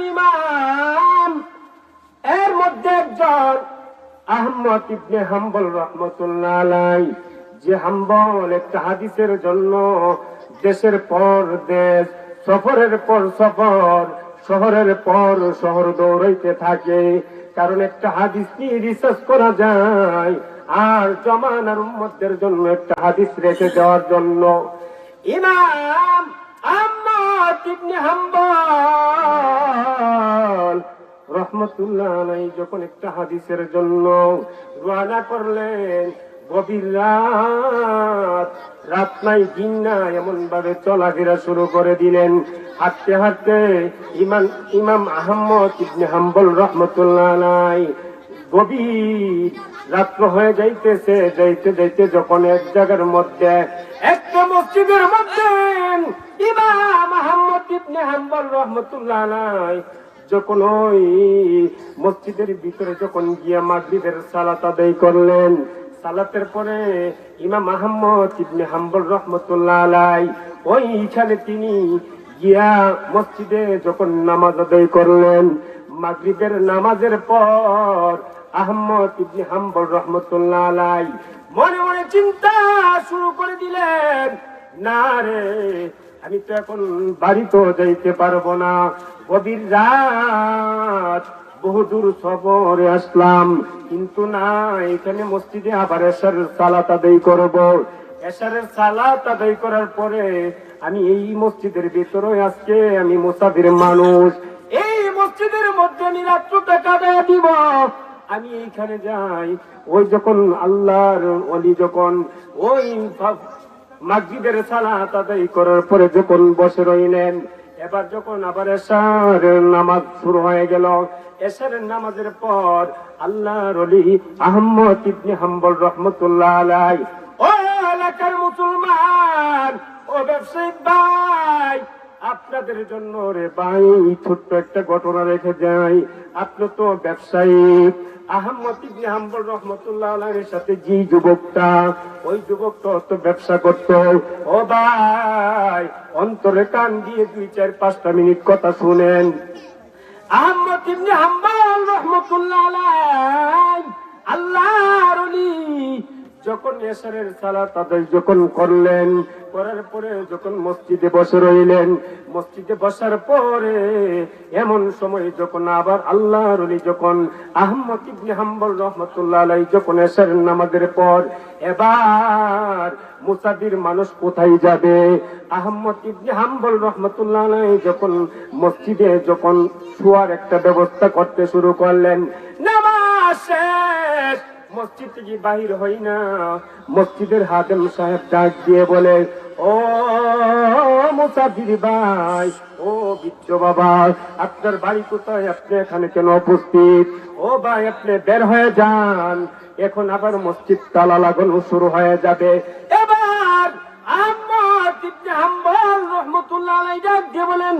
একজন ইমাম। এর মধ্যে একজন আহমদ ইবনে হাম্বল রহমতুল্লাহ যে হাম্বল একটা হাদিসের জন্য দেশের পর দেশ, সফরের পর সফর, শহরের পর শহর দৌড়াইতে থাকে। কারণ একটা হাদিস নিয়ে রিসার্চ করা যায়। আর জমানার উম্মতদের জন্য একটা হাদিস রেখে দেওয়ার জন্য। ইমাম আহমদ ইবনে হাম্বল। রহমতুল্লাহ আলাই যখন একটা হাদিসের জন্য রওনা করলেন, গভীর রাত রাত নাই, দিন না এমন ভাবে চলাফেরা শুরু করে দিলেন। হাঁটতে হাঁটতে ইমাম ইমাম আহমদ ইবনে হাম্বল রহমতুল্লাহ আলাই গভীর রাত্র হয়ে যাইতেছে, যাইতে যাইতে যখন এক জায়গার মধ্যে, একটা মসজিদের মধ্যে ইমাম আহমদ ইবনে হাম্বল যখন ওই মসজিদের ভিতরে যখন গিয়া মাগরিবের সালাত আদায় করলেন, সালাতের পরে ইমাম আহমদ ইবনে হাম্বল রহমতুল্লাহ আলাই ওইখানে তিনি গিয়া মসজিদে যখন নামাজ আদায় করলেন, মাগরিবের নামাজের পর আহমদ ইবনে হাম্বল রহমতুল্লাহ আলাই মনে মনে চিন্তা শুরু করে দিলেন, না রে, আমি তো এখন বাড়িতেও যাইতে পারব না। গভীর রাত বহুদূর সবরে আসলাম, কিন্তু না, এখানে মসজিদে আবার এসার সালাত আদায় করব। এসারের সালাত আদায় করার পরে আমি এই মসজিদের ভিতরে আজকে আমি মুসাফির মানুষ। এই মসজিদের মধ্যে আমি রাত্রটা কাটায় দিব। আমি এইখানে যাই, ওই যখন আল্লাহর অলি যখন ওই মাসজিদের সালাত আদায় করার পরে যখন বসে রইলেন, এবার যখন আবার এসার নামাজ শুরু হয়ে গেল এসারের নামাজের পর আল্লাহর অলি আহম্মদ ইবনে হাম্বল রহমতুল্লাহ আলাই ও এলাকার মুসলমান, ও ব্যবসায়িক ভাই, আপনাদের জন্য রে ভাই, ছোট্ট একটা ঘটনা রেখে যাই। আপনি তো ব্যবসায়িক আহমদ ইবনে হাম্বল রহমতুল্লাহ সাথে যে যুবকটা, ওই যুবকটা অত ব্যবসা করত। ও অন্তরে কান দিয়ে দুই, চার, পাঁচটা মিনিট কথা শুনেন। আহমদ ইবনে হাম্বল রহমতুল্লাহ যখন এসারের সালাত আদায় যখন করলেন, করার পরে যখন মসজিদে বসে রইলেন, মসজিদে বসার পরে এমন সময় যখন আবার আল্লাহর ওলি যখন আহমদ ইবনে হাম্বল রহমতুল্লাহ যখন এসারের নামাজের পর এবার মুসাদির মানুষ কোথায় যাবে? আহমদ ইবনে হাম্বল রহমতুল্লাহ যখন মসজিদে যখন শোয়ার একটা ব্যবস্থা করতে শুরু করলেন, নামাজ মসজিদ থেকে বাহির হই না, মসজিদের হাতেম সাহেব ডাক দিয়ে বলে, ও মুসাফির ভাই, ও বিদ্য বাবা, আপনার বাড়ি কোথায়? আপনি এখানে কেন উপস্থিত? ও ভাই, আপনি বের হয়ে যান। এখন আবার মসজিদ তালা লাগানো শুরু হয়ে যাবে। এবার আহমদ ইবনে রহমতুল্লাহ আলাইহি ডাক দিয়ে বলেন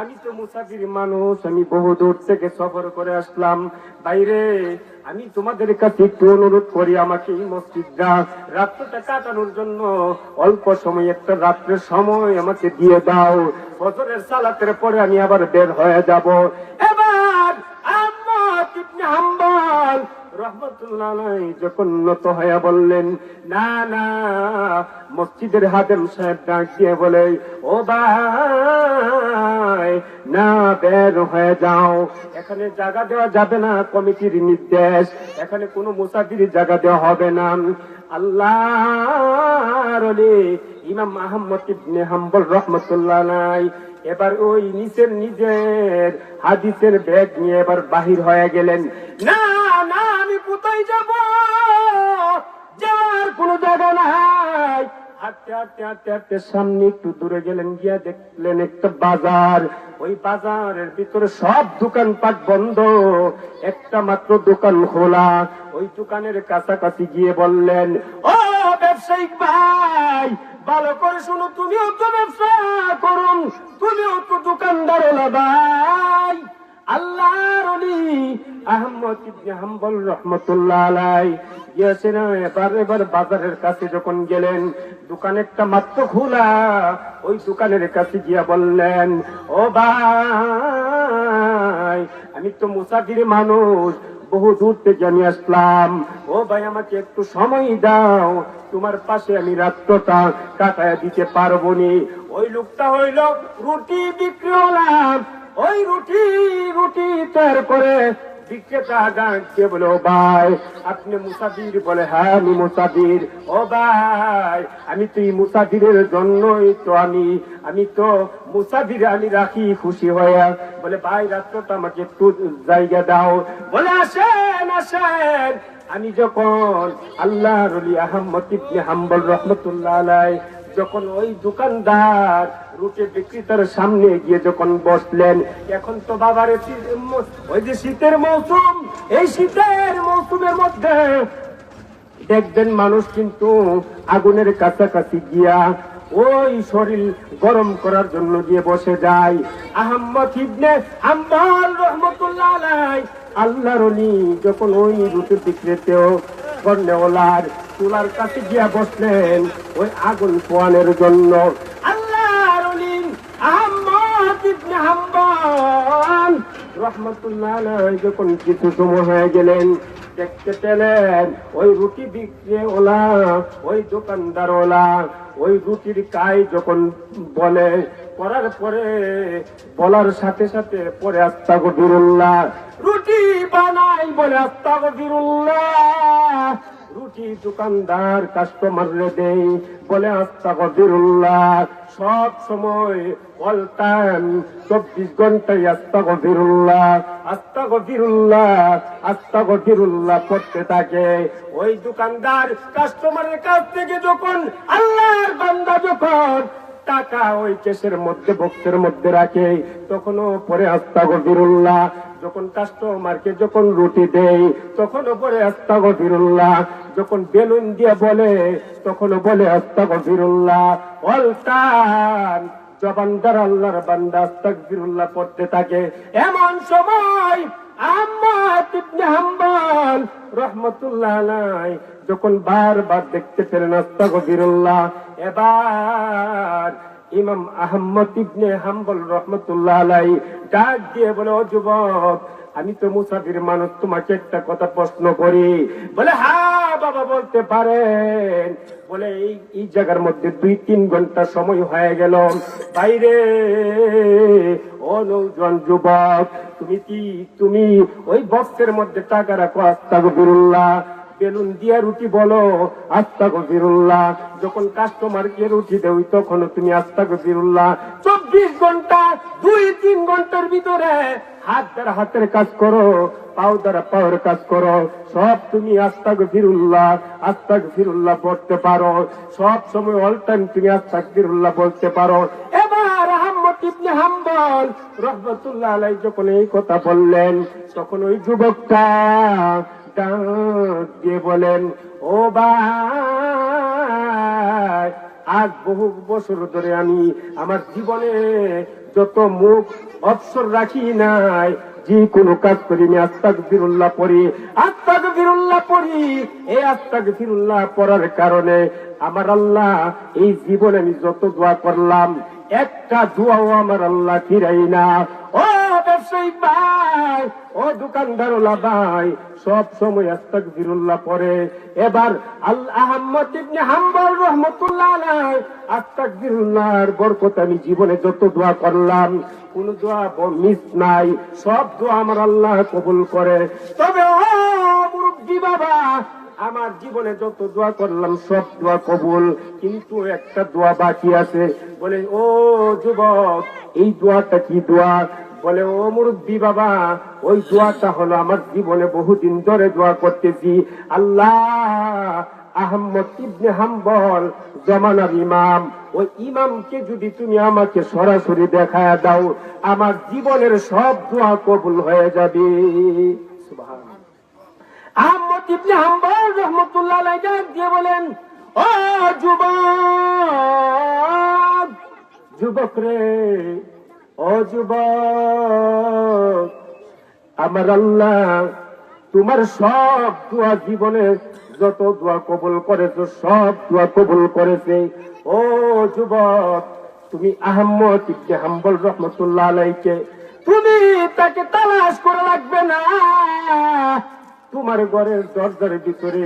আমি তো মুসাফির মানুষ, আমি বহু দূর থেকে সফর করে আসলাম। বাইরে, আমি তোমাদের কাছে একটু অনুরোধ করি আমাকে এই মসজিদটা রাত্রটা কাটানোর জন্য অল্প সময়, একটা রাত্রের সময় আমাকে দিয়ে দাও। বছরের সালাতের পরে আমি আবার বের হয়ে যাব। মসজিদের হাতেম সাহেব ডাক দিয়ে বলে, ও ভাই, না, বের হয়ে যাও। এখানে জায়গা দেওয়া যাবে না, কমিটির নির্দেশ। এখানে কোনো মুসাফির জায়গা দেওয়া হবে না। আল্লাহ এবার ওই নিচের নিজের হাদিসের ব্যাগ নিয়ে এবার বাহির হয়ে গেলেন। না না আমি কোথায় যাব? যাওয়ার কোনো জায়গা নাই। হাঁটতে হাঁটতে হাঁটতে হাঁটতে সামনে একটু দূরে গেলেন, গিয়া দেখলেন একটা বাজার। ওই বাজারের ভিতরে সব দোকানপাট বন্ধ। একটা মাত্র দোকান খোলা। ওই দোকানের কাছাকাছি গিয়ে বললেন, ও ব্যবসায়িক ভাই, ভালো করে শুনো, তুমিও তো ব্যবসা করুন, তুমিও তো দোকানদার ভাই। এবার এবার বাজারের কাছে যখন গেলেন মাত্র খোলা, ওই কাছে গিয়া বললেন, ও আমি তো মুসাফির মানুষ, বহু দূর থেকে আমি আসলাম। ও ভাই, আমাকে একটু সময় দাও, তোমার পাশে আমি রাত্রটা কাটায় দিতে পারব নি। ওই লোকটা হইল রুটি বিক্রি ওই রুটি রুটি তৈরি করে আপনি বলে হ্যাঁ আমি ও আমি তো আমি আমি তো আমি রাখি খুশি হয়ে। বলে, ভাই রাত্রটা আমাকে একটু জায়গা দাও। বলে, আসেন আসেন। আমি যখন আল্লাহ রলি আহম্মদ ইবনে হাম্বল রহমতুল্লাহ যখন ওই দোকানদার রুটি বিক্রেতার সামনে গিয়ে যখন বসলেন, এখন তো বাবার ওই যে শীতের মৌসুম, এই শীতের মৌসুমের মধ্যে দেখবেন মানুষ কিন্তু আগুনের কাছাকাছি গিয়া ওই শরীর গরম করার জন্য গিয়ে বসে যায়। আহম্মদ ইবনে হাম্বল রহমতুল্লাহ আল্লাহর যখন ওই রুটি বিক্রেতেও কর্নেওয়ালার চুলার কাছে গিয়া বসলেন ওই আগুন পোয়ানোর জন্য। আল্লাহর অলি আহম্মদ ইবনে হাম্বল। রহমতুল্লাহ যখন কিছু সময় হয়ে গেলেন, দেখতে পেলেন ওই রুটি বিক্রি ওলা ওই দোকানদার ওলা ওই রুটির কাই যখন বলে, করার পরে বলার সাথে সাথে পরে আস্তা গফিরুল্লাহ রুটি বানাই বলে আস্তা গফিরুল্লাহ রুটি দোকানদার কাস্টমার দেই, বলে আস্তা গফিরুল্লাহ সব সময় অল টাইম চব্বিশ ঘন্টায় আস্তা গফিরুল্লাহ আস্তা গফিরুল্লাহ আস্তা গফিরুল্লাহ করতে থাকে। ওই দোকানদার কাস্টমারের কাছ থেকে যখন আল্লাহর বান্দা যখন টাকা ওই কেসের মধ্যে বক্সের মধ্যে রাখে, তখনও পরে আস্তা গফিরুল্লাহ যখন কাস্টমারকে যখন রুটি দেই তখনও পরে আস্তা গফিরুল্লাহ। যখন বেলুন দিয়ে বলে তখনও বলে, আস্তা গফিরুল্লাহ। অলটান জবানদার আল্লাহর বান্দা, আস্তাগফিরুল্লাহ, পড়তে থাকে। এমন সময় আহমদ ইবনে হাম্বল যখন বারবার দেখতে পেলেন, আস্তাগফিরুল্লাহ। এবার ইমাম আহমদ ইবনে হাম্বল রহমতুল্লাহ আলাই ডাক দিয়ে বলে, ও যুবক, আমি তো মুসাফির মানুষ, তোমাকে একটা কথা প্রশ্ন করি। বলে হ্যাঁ বাবা, বলতে পারেন। বলে, এই জায়গার মধ্যে দুই তিন ঘণ্টা সময় হয়ে গেল। বাইরে ও নৌজন যুবক, তুমি কি, তুমি ওই বক্সের মধ্যে টাকা রাখো, আস্তাগফিরুল্লাহ। বেলুন দিয়া রুটি বলো, আস্তা গফিরুল্লাহ। যখন কাস্টমারকে রুটি দেই, তখন তুমি আস্তা গফিরুল্লাহ। চব্বিশ ঘণ্টা, দুই, তিন ঘণ্টার ভিতরে হাত দ্বারা হাতের কাজ করো, পাও দ্বারা পাওয়ার কাজ করো। সব তুমি আস্তা গফিরুল্লাহ আস্তা গফিরুল্লাহ পড়তে পারো। সব সময় অল টাইম তুমি আস্তা গফিরুল্লাহ বলতে পারো। এবার আহম্মদ ইবনে হাম্বল রহমতুল্লাহ আলাই যখন এই কথা বললেন, তখন ওই যুবকটা ডাক দিয়ে বলেন, ও ভাই, আজ বহু বছর ধরে আমি আমার জীবনে যত মুখ অবসর রাখি নাই, যে কোনো কাজ করিনি আস্তাক ফিরুল্লাহ পড়ি। আস্তাক ফিরুল্লাহ পড়ি। এই আস্তাক ফিরুল্লাহ পড়ার কারণে আমার আল্লাহ, এই জীবনে আমি যত দোয়া করলাম, একটা দোয়াও আমার আল্লাহ ফিরাই না। ব্যবসায়ী ভাই ও দোকানদার ভাই সব সময় আস্তাক ফিরুল্লাহ পরে এবার আল্লাহ আহম্মদ ইবনে হাম্বল রহমতুল্লাহ আলাই আস্তাক ফিরুল্লাহর বরকত আমি জীবনে যত দোয়া করলাম, কোন দোয়া মিস নাই। সব দোয়া আমার আল্লাহ কবুল করে। তবে ও মুরব্বী বাবা, আমার জীবনে যত দোয়া করলাম, সব দোয়া কবুল। কিন্তু একটা দোয়া বাকি আছে। বলে, ও যুবক, এই দোয়াটা কি দোয়া? বলে, ও মুরব্বী বাবা, ওই দোয়াটা হলো আমার জীবনে বহুদিন ধরে দোয়া করতেছি। আল্লাহ আহম্মদ ইবনে হাম্বল, জমানার ইমাম, ওই ইমামকে যদি তুমি আমাকে সরাসরি দেখায় দাও, আমার জীবনের সব দোয়া কবুল হয়ে যাবে। আহমদ ইবনে হাম্বল রহমতুল্লাহ দিয়ে বলেন, ও যুবক যুবক রে আমার আল্লাহ, তোমার সব দোয়া জীবনে যত দোয়া কবুল করেছ, সব দোয়া কবুল করেছে। ও যুবক, তুমি আহম্মদ ইবনে হাম্বল রহমতুল্লাহ আলাইকে, তুমি তাকে তালাশ করা লাগবে না। তোমার ঘরের দরজার ভিতরে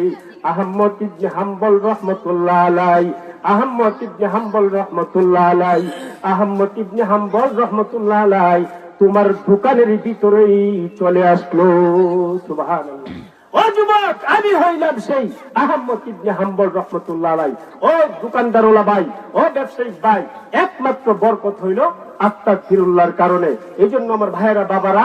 আহম্মদ ইবনে হাম্বল রহমতুল্লাহ আলাই আহম্মদ হাম্বল রহমতুল্লাহ আলাই হাম্বল রহমতুল্লাহ আলাই তোমার দোকানের ভিতরেই চলে আসলো, সুবহানাল্লাহ। ও যুবক, আমি হইলাম সেই আহম্মদ ইবনে হাম্বল রহমতুল্লাহ আলাই। ও দোকানদারওয়ালা ভাই, ও ব্যবসায়িক ভাই, একমাত্র বরকত হইল আত্মা ফিরুল্লাহর কারণে। এই জন্য আমার ভাইয়েরা, বাবারা,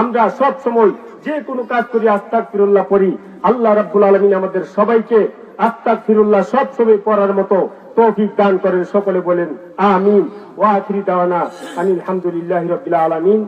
আমরা সব সময় যে কোনো কাজ করি আস্তাক ফিরুল্লাহ পড়ি। আল্লাহ রাব্বুল আলমিন আমাদের সবাইকে আস্তাক ফিরুল্লাহ সব সময় পড়ার মতো তৌফিক দান করেন। সকলে বলেন, আমিন। ওয়া আখিরি দাওয়ানা আনিল হামদুলিল্লাহি রাব্বিল আলামিন।